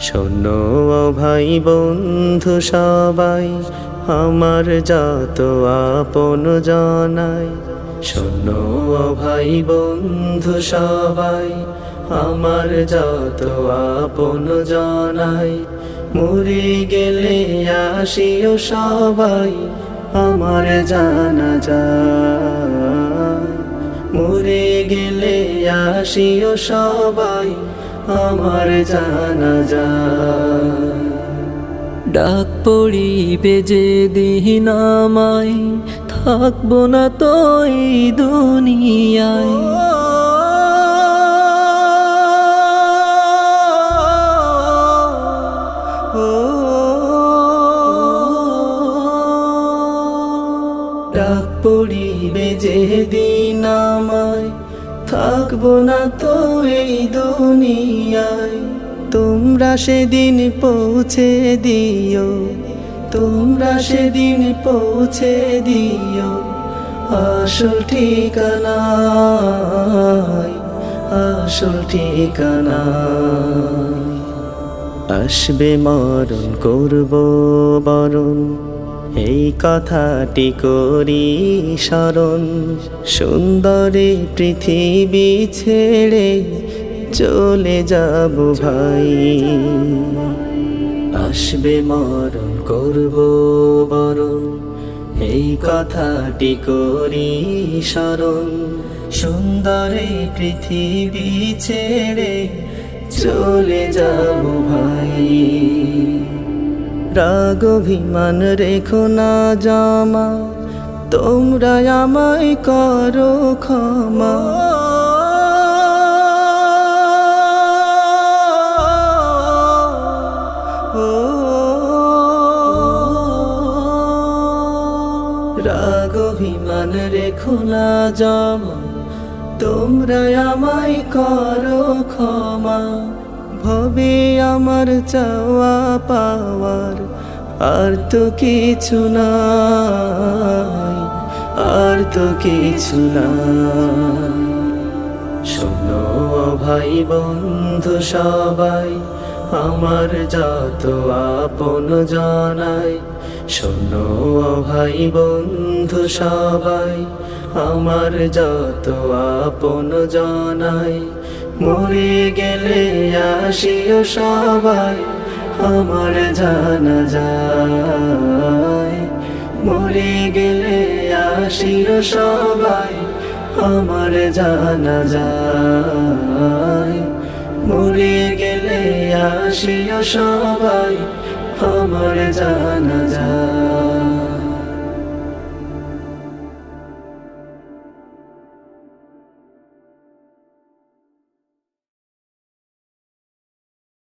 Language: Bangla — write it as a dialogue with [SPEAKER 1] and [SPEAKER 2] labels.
[SPEAKER 1] শোনো ভাই বন্ধু সবাই, আমার যত আপন জানাই। শোনো ভাই বন্ধু সবাই, আমার যত আপন জানাই। মরে গেলে আসিও সবাই, আমার জানা যায়। মরে গেলে আসিও সবাই আমার জানা যায়
[SPEAKER 2] ডাক পড়িবে যে দিন আমায় থাকব না তো দুনিয়ায়।
[SPEAKER 1] ডাক পড়িবে যে দিন আমায় থাকব না তো এই দুনিয়ায়। তোমরা সেদিন পৌঁছে দিও, তোমরা সেদিন পৌঁছে দিও। আসল ঠিকানায় আসল ঠিকানায়। আসবে মরণ, করব বরণ। এই কথাটি করি স্মরণ, সুন্দরী পৃথিবী ছেড়ে চলে যাব ভাই। আসবে মরণ, করব বরণ, এই কথাটি করি স্মরণ, সুন্দরী পৃথিবী ছেড়ে চলে যাব ভাই। রাগ অভিমান রেখো না জামা, তোমরা আমায় করো ক্ষমা। রাগ অভিমান রেখো না জামা, তোমরা আমায় করো ক্ষমা। ভবে আমার চাওয়া পাওয়ার আর তো কিছু নাই, আর তো কিছু নাই। শোনো ভাই বন্ধু সবাই, আমার যত আপন জানাই। শোনো ভাই বন্ধু সবাই, আমার যত আপন জানাই। মরে গেলে আসিও সবাই, আমার জানা যায়। মরে গেলে আসিও সবাই, আমার জানা যায়। মরে গেলে আসিও সবাই, আমার জানা যায়।